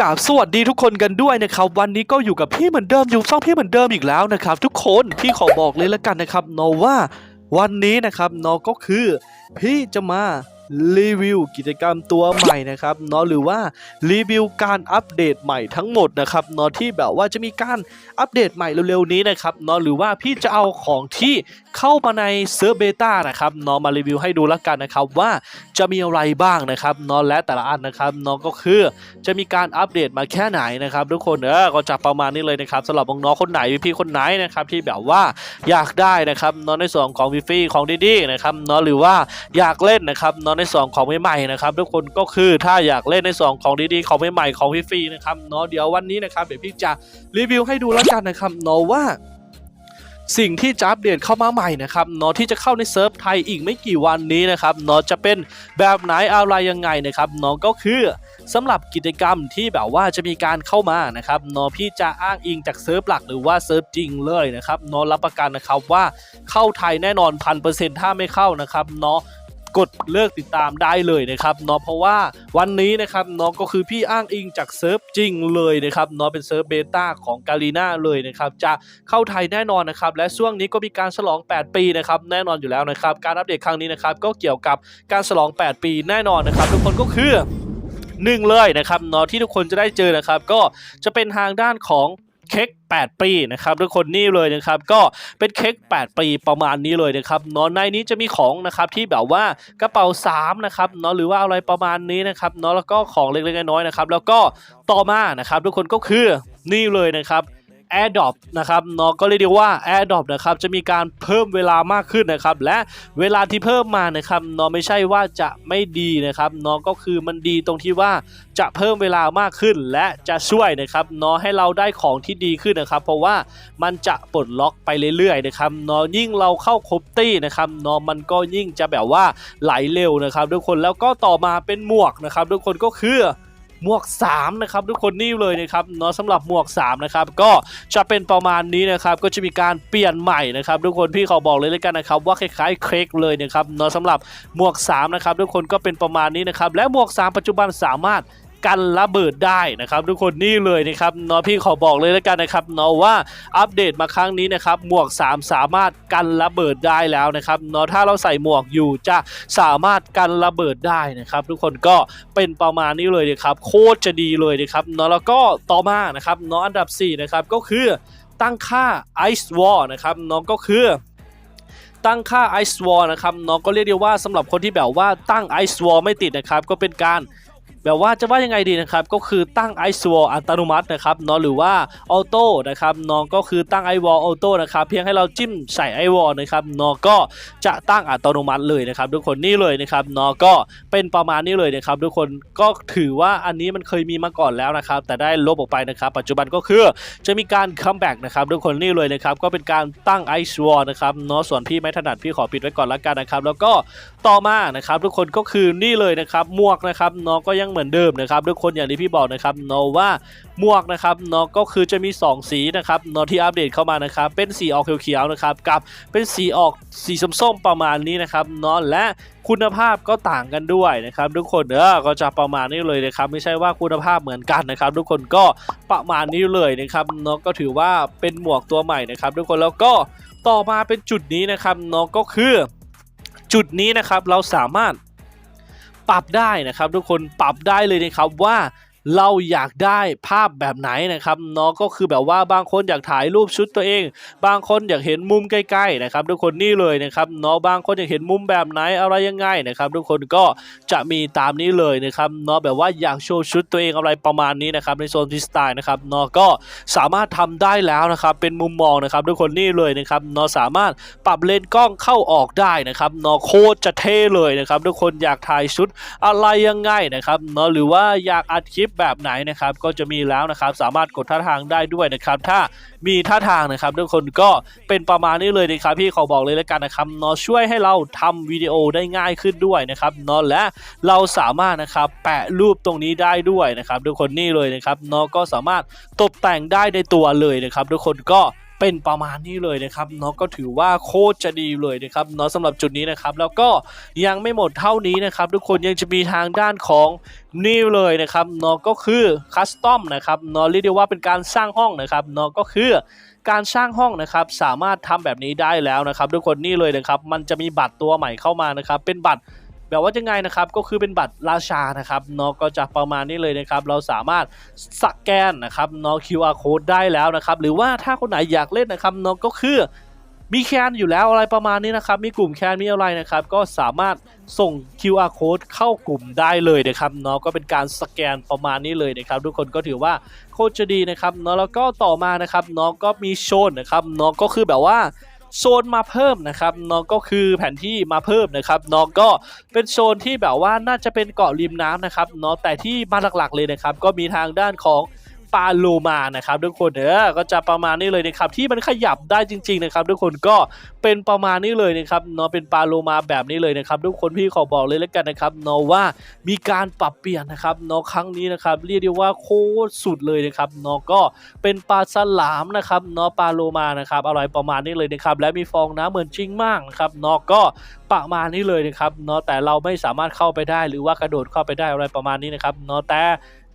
กราบสวัสดีทุกคนกันด้วยนะครับ วันนี้ก็อยู่กับพี่เหมือนเดิมอยู่ช่องพี่เหมือนเดิมอีกแล้วนะครับ ทุกคนพี่ขอบอกเลยละกันนะครับเนาะว่าวันนี้นะครับเนาะก็คือพี่จะมารีวิวกิจกรรมตัวใหม่นะครับเนาะหรือว่ารีวิวการอัปเดตใหม่ทั้งหมดนะครับเนาะที่แบบว่าจะมีการอัปเดตใหม่เร็วๆนี้นะครับเนาะหรือว่าพี่จะเอาของที่เข้ามาในเซิร์ฟเบต้านะครับเนาะมารีวิวให้ดูและกันนะครับว่าจะมีอะไรบ้างนะครับเนาะและแต่ละอันนะครับเนาะก็คือจะมีการอัปเดตมาแค่ไหนนะครับทุกคนเออก็จะประมาณนี้เลยนะครับสำหรับน้องคนไหนพี่คนไหนนะครับที่แบบว่าอยากได้นะครับเนาะในส่วนของฟรีๆของดีๆนะครับเนาะหรือว่าอยากเล่นนะครับเนาะในส่วนของใหม่ๆนะครับทุกคนก็คือถ้าอยากเล่นในส่วนของดีๆของใหม่ๆของฟรีๆนะครับเนาะเดี๋ยววันนี้นะครับเดี๋ยวพี่จะรีวิวให้ดูแล้วกันนะครับเนาะว่า สิ่งที่จะอับเดตเข้ามาใหม่นะครับเนาะที่จะเข้าในเซิร์ฟไทยอีกไม่กี่วันนี้นะครับเนาะจะเป็นแบบไหนอะไรยังไงนะครับเนาะก็คือสำหรับกิจกรรมที่แบบว่าจะมีการเข้ามานะครับเนาะพี่จะอ้างอิงจากเซิร์ฟหลักหรือว่าเซิร์ฟจริงเลยนะครับเนาะรับประกันนะครับว่าเข้าไทยแน่นอนพันเปอร์เซ็นต์ถ้าไม่เข้านะครับเนาะ กดเลิกติดตามได้เลยนะครับเนาะเพราะว่าวันนี้นะครับเนาะก็คือพี่อ้างอิงจากเซิร์ฟจริงเลยนะครับเนาะเป็นเซิร์ฟเบต้าของกาลีนาเลยนะครับจะเข้าไทยแน่นอนนะครับและช่วงนี้ก็มีการฉลอง 8 ปีนะครับแน่นอนอยู่แล้วนะครับการอัปเดตครั้งนี้นะครับก็เกี่ยวกับการฉลอง 8 ปีแน่นอนนะครับทุกคนก็คือหนึ่งเลยนะครับเนาะที่ทุกคนจะได้เจอนะครับก็จะเป็นทางด้านของ เค้ก8 ปีนะครับทุกคนนี่เลยนะครับก็เป็นเค้ก8 ปีประมาณนี้เลยนะครับเนาะในนี้จะมีของนะครับที่แบบว่ากระเป๋า3นะครับเนาะหรือว่าอะไรประมาณนี้นะครับเนาะแล้วก็ของเล็กๆน้อยๆนะครับแล้วก็ต่อมานะครับทุกคนก็คือนี่เลยนะครับ AirDrop นะครับเนาะก็เรียกได้ว่า AirDrop นะครับจะมีการเพิ่มเวลามากขึ้นนะครับ และเวลาที่เพิ่มมานะครับเนาะไม่ใช่ว่าจะไม่ดีนะครับเนาะก็คือมันดีตรงที่ว่าจะเพิ่มเวลามากขึ้น และจะช่วยนะครับเนาะให้เราได้ของที่ดีขึ้นนะครับ เพราะว่ามันจะปลดล็อกไปเรื่อยๆนะครับเนาะยิ่งเราเข้าครบตี้นะครับเนาะมันก็ยิ่งจะแบบว่าไหลเร็วนะครับ ทุกคนแล้วก็ต่อมาเป็นหมวกนะครับ ทุกคนก็คือ หมวก3นะครับทุกคนนี่เลยนะครับเนาะสำหรับหมวก3นะครับก็จะเป็นประมาณนี้นะครับก็จะมีการเปลี่ยนใหม่นะครับทุกคนพี่ขอบอกเลยเลยกันนะครับว่าคล้ายๆเครกเลยนะครับเนาะสำหรับหมวก3นะครับทุกคนก็เป็นประมาณนี้นะครับและหมวก 3 ปัจจุบันสามารถ กันระเบิดได้นะครับทุกคนนี่เลยนะครับเนาะพี่ขอบอกเลยแล้วกันนะครับเนาะว่าอัปเดตมาครั้งนี้นะครับหมวก 3 สามารถกันระเบิดได้แล้วนะครับเนาะถ้าเราใส่หมวกอยู่จะสามารถกันระเบิดได้นะครับทุกคนก็เป็นประมาณนี้เลยนะครับโคตรจะดีเลยนะครับเนาะแล้วก็ต่อมานะครับเนาะอันดับ4นะครับก็คือตั้งค่า Ice Wall นะครับเนาะก็คือตั้งค่า Ice Wall นะครับเนาะก็เรียกได้ว่าสำหรับคนที่แบบว่าตั้ง Ice Wall ไม่ติดนะครับ ก็เป็นการ แบบว่าจะว่ายังไงดีนะครับ ก็คือตั้ง Ice Wall อัตโนมัตินะครับเนาะหรือว่าออโต้นะครับเนาะก็คือตั้ง Ice Wall ออโต้นะครับเพียงให้เราจิ้มใส่ Ice Wall นะครับเนาะก็จะตั้งอัตโนมัติเลยนะครับทุกคนนี่เลยนะครับเนาะก็เป็นประมาณนี้เลยนะครับทุกคนก็ถือว่าอันนี้มันเคยมีมาก่อนแล้วนะครับ แต่ได้ลบออกไปนะครับปัจจุบันก็คือจะมีการคัมแบ็กนะครับทุกคนนี่เลยนะครับก็เป็นการตั้ง Ice Wall นะครับเนาะส่วนพี่ไม่ถนัดพี่ขอปิดไว้ก่อนละกันนะครับแล้วก็ต่อมานะครับทุกคนก็คือนี่เลยนะครับหมวกนะครับเนาะก็ยังเหมือนเดิมนะครับทุกคนอย่างที่พี่บอกนะครับเนาะว่าหมวกนะครับเนาะก็คือจะมี 2 สีนะครับเนาะที่อัปเดตเข้ามานะครับเป็นสีออกเขียวๆนะครับกับเป็นสีออกสีส้มๆประมาณนี้นะครับเนาะและคุณภาพก็ต่างกันด้วยนะครับทุกคนเออก็จะประมาณนี้เลยนะครับไม่ใช่ว่าคุณภาพเหมือนกันนะครับทุกคนก็ประมาณนี้เลยนะครับเนาะก็ถือว่าเป็นหมวกตัวใหม่นะครับทุกคนแล้วก็ต่อมาเป็นจุดนี้นะครับเนาะก็คือ จุดนี้นะครับเราสามารถปรับได้นะครับ ทุกคนปรับได้เลยนะครับว่า เราอยากได้ภาพแบบไหนนะครับเนาะก็คือแบบว่าบางคนอยากถ่ายรูปชุดตัวเอง บางคนอยากเห็นมุมใกล้ๆนะครับทุกคนนี่เลยนะครับเนาะบางคนอยากเห็นมุมแบบไหนอะไรยังไงนะครับ ทุกคนก็จะมีตามนี้เลยนะครับเนาะแบบว่าอยากโชว์ชุดตัวเองอะไรประมาณนี้นะครับในโซนที่สไตล์นะครับเนาะก็สามารถทำได้แล้วนะครับเป็นมุมมองนะครับ ทุกคนนี่เลยนะครับเนาะสามารถปรับเลนส์กล้องเข้าออกได้นะครับเนาะโคตรจะเท่เลยนะครับ ทุกคนอยากถ่ายชุดอะไรยังไงนะครับเนาะหรือว่าอยากอัดคลิปแบบไหนนะครับก็จะมีแล้วนะครับสามารถกดท่าทางได้ด้วยนะครับ ถ้ามีท่าทางนะครับทุกคนก็เป็นประมาณนี้เลยนะครับพี่ขอบอกเลยแล้วกันนะครับเนาะช่วยให้เราทำวิดีโอได้ง่ายขึ้นด้วยนะครับเนาะและเราสามารถนะครับแปะรูปตรงนี้ได้ด้วยนะครับทุกคนนี่เลยนะครับเนาะก็สามารถตกแต่งได้ในตัวเลยนะครับทุกคนก็ เป็นประมาณนี้เลยนะครับเนาะก็ถือว่าโคตรจะดีเลยนะครับเนาะสำหรับจุดนี้นะครับ แล้วก็ยังไม่หมดเท่านี้นะครับ ทุกคนยังจะมีทางด้านของนี่เลยนะครับเนาะก็คือคัสตอมนะครับเนาะเรียกได้ว่าเป็นการสร้างห้องนะครับเนาะก็คือการสร้างห้องนะครับสามารถทำแบบนี้ได้แล้วนะครับ ทุกคนนี่เลยนะครับ มันจะมีบัตรตัวใหม่เข้ามานะครับ เป็นบัตร แบบว่าจะไงนะครับก็คือเป็นบัตรราชานะครับเนาะก็จะประมาณนี้เลยนะครับเราสามารถสแกนนะครับเนาะ QR code ได้แล้วนะครับหรือว่าถ้าคนไหนอยากเล่นนะครับเนาะก็คือมีแคนอยู่แล้วอะไรประมาณนี้นะครับ มีกลุ่มแคนมีอะไรนะครับ ก็สามารถส่ง QR code เข้ากลุ่มได้เลยนะครับเนาะก็เป็นการสแกนประมาณนี้เลยนะครับ ทุกคนก็ถือว่าโคตรจะดีนะครับเนาะแล้วก็ต่อมานะครับเนาะก็มีโซนนะครับเนาะก็คือแบบว่า โซนมาเพิ่มนะครับเนาะก็คือแผนที่มาเพิ่มนะครับเนาะก็เป็นโซนที่แบบว่าน่าจะเป็นเกาะริมน้ำนะครับเนาะแต่ที่มาหลักๆเลยนะครับก็มีทางด้านของ ปลาโลมานะครับทุกคนเออก็จะประมาณนี้เลยนะครับที่มันขยับได้จริง ๆนะครับ ทุกคนก็เป็นประมาณนี้เลยนะครับเนาะเป็นปลาโลมาแบบนี้เลยนะครับ ทุกคนพี่ขอบอกเลยแล้วกันนะครับเนาะว่ามีการปรับเปลี่ยนนะครับเนาะครั้งนี้นะครับเรียกได้ว่าโคตรสุดเลยนะครับเนาะก็เป็นปลาสลามนะครับเนาะปลาโลมานะครับอะไรประมาณนี้เลยนะครับและมีฟองน้ำเหมือนจริงมากนะครับเนาะก็ประมาณนี้เลยนะครับเนาะแต่เราไม่สามารถเข้าไปได้หรือว่ากระโดดเข้าไปได้อะไรประมาณนี้นะครับเนาะแต่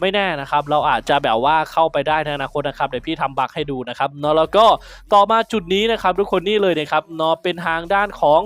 ไม่แน่นะครับ เราอาจจะแบบว่าเข้าไปได้ในอนาคตนะครับเดี๋ยวพี่ทำบักให้ดูนะครับเนาะแล้วก็ต่อมาจุดนี้นะครับทุกคนนี่เลยนะครับเนาะเป็นทางด้านของ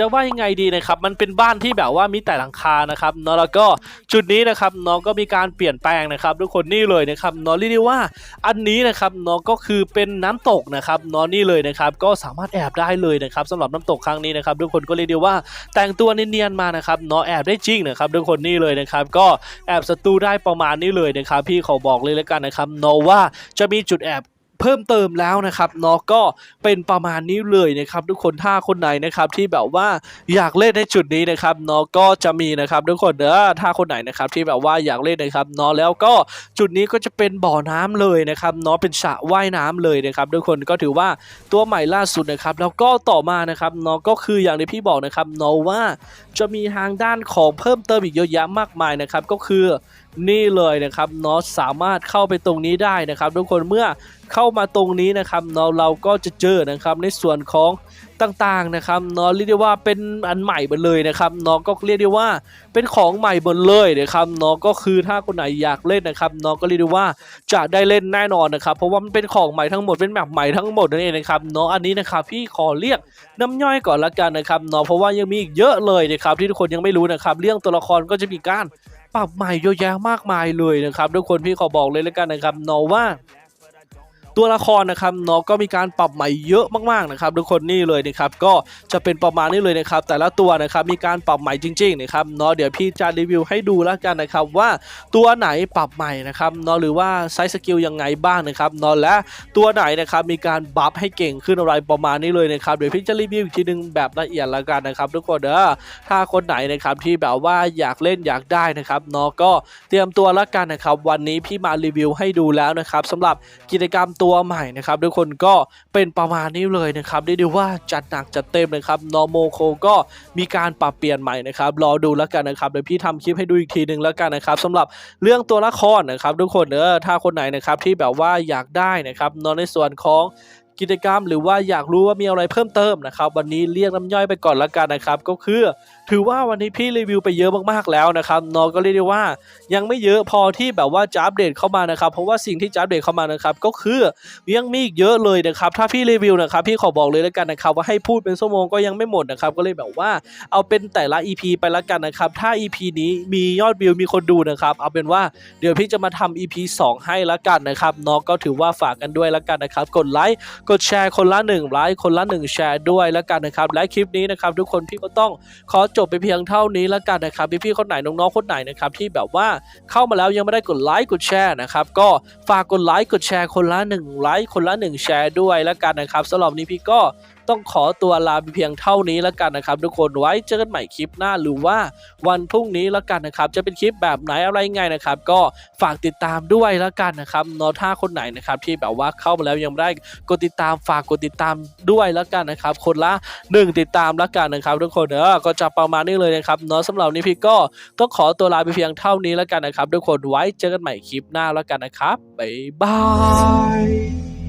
จะว่ายังไงดีนะครับ มันเป็นบ้านที่แบบว่ามีแต่หลังคานะครับเนาะแล้วก็จุดนี้นะครับเนาะก็มีการเปลี่ยนแปลงนะครับ ทุกคนนี่เลยนะครับเนาะเรียกได้ว่าอันนี้นะครับเนาะก็คือเป็นน้ำตกนะครับเนาะนี่เลยนะครับก็สามารถแอบได้เลยนะครับสำหรับน้ำตกครั้งนี้นะครับทุกคนก็เรียกได้ว่าแต่งตัวเนียนๆมานะครับเนาะแอบได้จริงนะครับทุกคนนี่เลยนะครับก็แอบศัตรูได้ประมาณนี้เลยนะครับพี่เขอบอกเลยแล้วกันนะครับเนาะว่าจะมีจุดแอบ เพิ่มเติมแล้วนะครับเนาะก็เป็นประมาณนี้เลยนะครับทุกคนถ้าคนไหนนะครับที่แบบว่าอยากเล่นในจุดนี้นะครับเนาะก็จะมีนะครับทุกคนเด้อถ้าคนไหนนะครับที่แบบว่าอยากเล่นนะครับเนาะแล้วก็จุดนี้ก็จะเป็นบ่อน้ำเลยนะครับเนาะเป็นสระว่ายน้ำเลยนะครับทุกคนก็ถือว่าตัวใหม่ล่าสุดนะครับแล้วก็ต่อมานะครับเนาะก็คืออย่างที่พี่บอกนะครับเนาะว่าจะมีทางด้านของเพิ่มเติมอีกเยอะแยะมากมายนะครับก็คือนี่เลยนะครับเนาะสามารถเข้าไปตรงนี้ได้นะครับ ทุกคนเมื่อเข้ามาตรงนี้นะครับเนาะเราก็จะเจอนะครับในส่วนของต่างๆนะครับเนาะเรียกได้ว่าเป็นอันใหม่หมดเลยนะครับเนาะก็เรียกได้ว่าเป็นของใหม่หมดเลยนะครับเนาะก็คือถ้าคนไหนอยากเล่นนะครับเนาะก็เรียกได้ว่าจะได้เล่นแน่นอนนะครับ เพราะว่ามันเป็นของใหม่ทั้งหมดเป็นแบบใหม่ทั้งหมดนั่นเองนะครับเนาะอันนี้นะครับพี่ขอเรียกน้ำย่อยก่อนละกันนะครับเนาะเพราะว่ายังมีอีกเยอะเลยนะครับที่ทุกคนยังไม่รู้นะครับ เรื่องตัวละครก็จะมีการ ปรับใหม่เยอะแยะมากมายเลยนะครับทุกคนพี่ขอบอกเลยแล้วกันนะครับโนว่า ตัวละครนะครับเนาะก็มีการปรับใหม่เยอะมากๆนะครับทุกคนนี่เลยนะครับก็จะเป็นประมาณนี้เลยนะครับแต่ละตัวนะครับมีการปรับใหม่จริงๆนะครับเนาะเดี๋ยวพี่จะรีวิวให้ดูแล้วกันนะครับว่าตัวไหนปรับใหม่นะครับเนาะหรือว่าไซส์สกิลยังไงบ้างนะครับเนาะและตัวไหนนะครับมีการบัฟให้เก่งขึ้นอะไรประมาณนี้เลยนะครับเดี๋ยวพี่จะรีวิวอีกทีหนึงแบบละเอียดล้วกันนะครับทุกคนเด้อถ้าคนไหนนะครับที่แบบว่าอยากเล่นอยากได้นะครับเนาะก็เตรียมตัวล้วกันนะครับวันนี้พี่มารีวิวให้ดูแล้วนะครับสำหรับกิจกรรมตัวใหม่นะครับทุกคนก็เป็นประมาณนี้เลยนะครับได้ดูว่าจัดหนักจัดเต็มนะครับนอโมโคก็มีการปรับเปลี่ยนใหม่นะครับรอดูแล้วกันนะครับเดี๋ยวพี่ทำคลิปให้ดูอีกทีหนึ่งแล้วกันนะครับสำหรับเรื่องตัวละครนะครับทุกคนเออถ้าคนไหนนะครับที่แบบว่าอยากได้นะครับนอนในส่วนของ กิจกรรม หรือว่าอยากรู้ว่ามีอะไรเพิ่มเติมนะครับ วันนี้เรียกน้ำย่อยไปก่อนแล้วกันนะครับ ก็คือ ถือว่าวันนี้พี่รีวิวไปเยอะมากๆแล้วนะครับเนอะก็เรียกได้ว่า ยังไม่เยอะพอที่แบบว่าจะอัปเดตเข้ามานะครับ เพราะว่าสิ่งที่จะอัปเดตเข้ามานะครับ ก็คือยังมีอีกเยอะเลยนะครับ ถ้าพี่รีวิวนะครับ พี่ขอบอกเลยแล้วกันนะครับ ว่าให้พูดเป็นชั่วโมงก็ยังไม่หมดนะครับ ก็เลยแบบว่าเอาเป็นแต่ละ EP ไปแล้วกันนะครับ ถ้า EP นี้มียอดวิวมีคนดูนะครับ เอาเป็นว่าเดี๋ยวพี่จะมาทำ EP 2 ให้แล้วกันนะครับนาะก็ถือว่าฝากกันด้วยแล้วกันนะครับ กดไลค์กดแชร์คนละ1ไลค์คนละ1แชร์ด้วยแล้วกันนะครับ และคลิปนี้นะครับทุกคนพี่ก็ต้องขอจบไปเพียงเท่านี้แล้วกันนะครับพี่ๆคนไหนน้องๆคนไหนนะครับที่แบบว่าเข้ามาแล้วยังไม่ได้กดไลค์กดแชร์นะครับก็ฝากกดไลค์กดแชร์คนละ1ไลค์คนละ1แชร์ด้วยแล้วกันนะครับสำหรับนี้พี่ก็ต้องขอตัวลาไปเพียงเท่านี้แล้วกันนะครับ ทุกคนไว้เจอกันใหม่คลิปหน้าหรือว่าวันพรุ่งนี้แล้วกันนะครับ จะเป็นคลิปแบบไหนอะไรยังไงนะครับ ก็ฝากติดตามด้วยแล้วกันนะครับนอะถ้าคนไหนนะครับที่แบบว่าเข้ามาแล้วยังไม่ได้กดติดตามฝากกดติดตามด้วยแล้วกันนะครับ คนละหนึ่งติดตามแล้วกันนะครับ ทุกคนเออก็จะประมาณนี้เลยนะครับเนาะสำหรับนนี้พี่ก็ต้องขอตัวลาไปเพียงเท่านี้แล้วกันนะครับ ทุกคนไว้เจอกันใหม่คลิปหน้าแล้วกันนะครับบ๊ายบาย